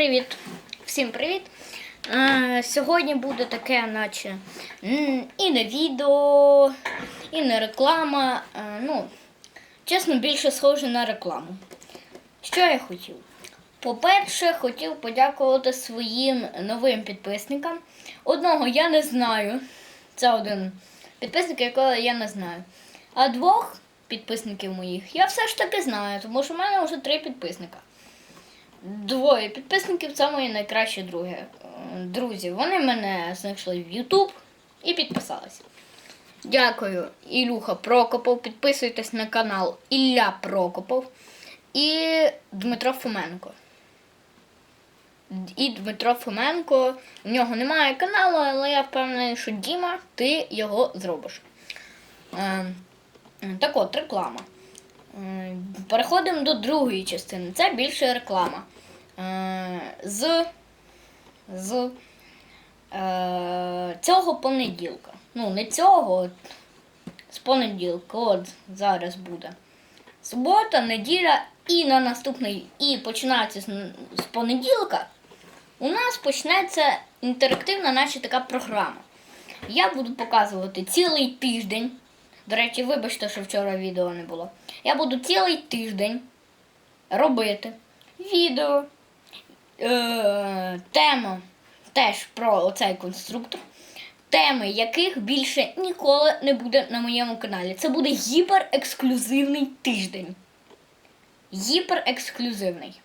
Привіт! Всім привіт! Е, сьогодні буде таке, наче і не відео, і не реклама. Е, ну, чесно, більше схоже на рекламу. Що я хотів? По-перше, хотів подякувати своїм новим підписникам. Одного я не знаю. Це один підписник, якого я не знаю. А двох підписників моїх я все ж таки знаю, тому що в мене вже три підписника. Двоє підписників це мої найкращі друзі. Е, Друзі, вони мене знайшли в YouTube і підписалися. Дякую, Ілюха Прокопов. Підписуйтесь на канал Ілля Прокопов і Дмитро Фоменко. І Дмитро Фоменко. У нього немає каналу, але я впевнений, що Діма, ти його зробиш. Е, так от, реклама. Переходимо до другої частини. Це більше реклама. Е, З, з е, цього понеділка. Ну, не цього, з понеділка. От зараз буде. Субота, неділя і на наступний, і починається з понеділка. У нас почнеться інтерактивна, наче така програма. Я буду показувати цілий тиждень. До речі, вибачте, що вчора відео не було. Я буду цілий тиждень робити відео. Е, тема теж про оцей конструктор. Теми яких більше ніколи не буде на моєму каналі. Це буде гіперексклюзивний тиждень. Гіперексклюзивний.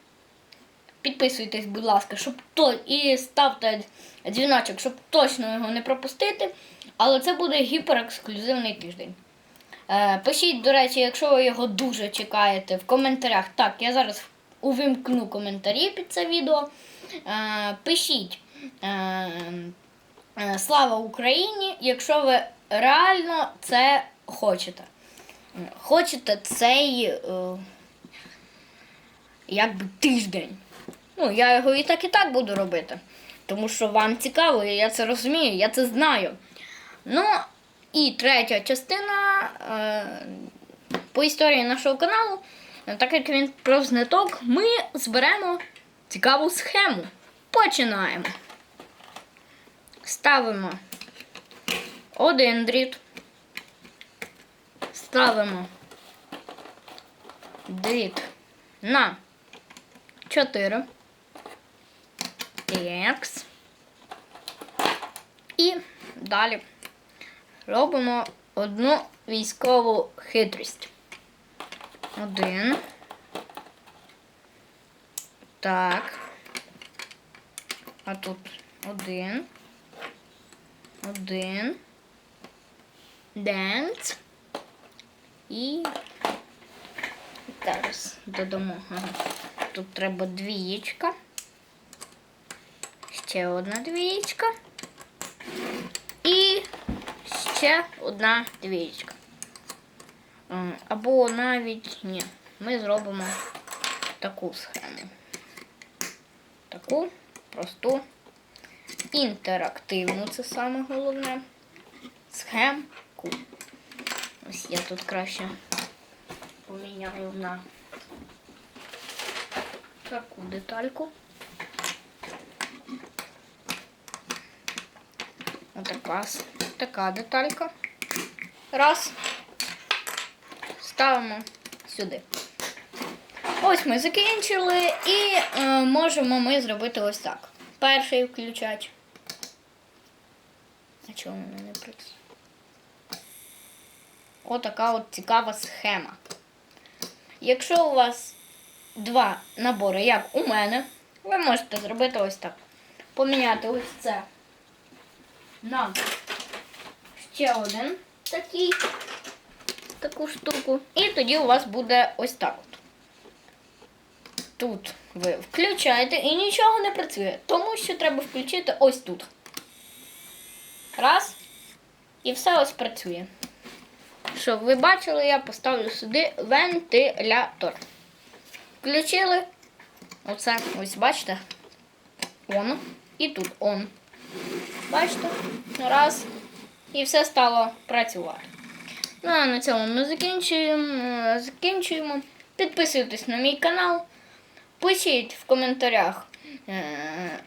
Підписуйтесь, будь ласка, щоб то і ставте дзвіночок, щоб точно його не пропустити. Але це буде гіперексклюзивний тиждень. Е, пишіть, до речі, якщо ви його дуже чекаєте в коментарях. Так, я зараз увімкну коментарі під це відео. Е, пишіть е, Слава Україні, якщо ви реально це хочете. Хочете цей якби тиждень. Ну, я його і так і так буду робити. Тому що вам цікаво, і я це розумію, я це знаю. Ну, і третя частина е, по історії нашого каналу, е, так як він про знаток, ми зберемо цікаву схему. Починаємо. Ставимо один дріт. Ставимо дріт на 4. Екс. І далі робимо одну військову хитрість. Один. Так. А тут один. Один. Денц. І зараз додамо. Ага. Тут треба двієчка. Ще одна двієчка. І ще одна двієчка. Або навіть ні. Ми зробимо таку схему. Таку просту, інтерактивну, це саме головне. Схемку. Ось я тут краще поміняю на таку детальку. Отака, така деталька. Раз. Ставимо сюди. Ось ми закінчили і е, можемо ми зробити ось так. Перший включач. А чого воно не працює? Отака от цікава схема. Якщо у вас два набори, як у мене, ви можете зробити ось так. Поміняти ось це на ще один такий, таку штуку. І тоді у вас буде ось так от. Тут ви включаєте і нічого не працює, тому що треба включити ось тут. Раз. І все ось працює. Щоб ви бачили, я поставлю сюди вентилятор. Включили. Оце, ось бачите? Он. І тут он. Бачите? Раз. І все стало працювати. Ну, а на цьому ми закінчуємо. е, закінчуємо. Підписуйтесь на мій канал. Пишіть в коментарях, е,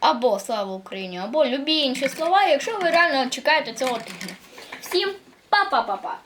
або слава Україні, або любі інші слова, якщо ви реально чекаєте цього тижня. Всім па-па-па-па!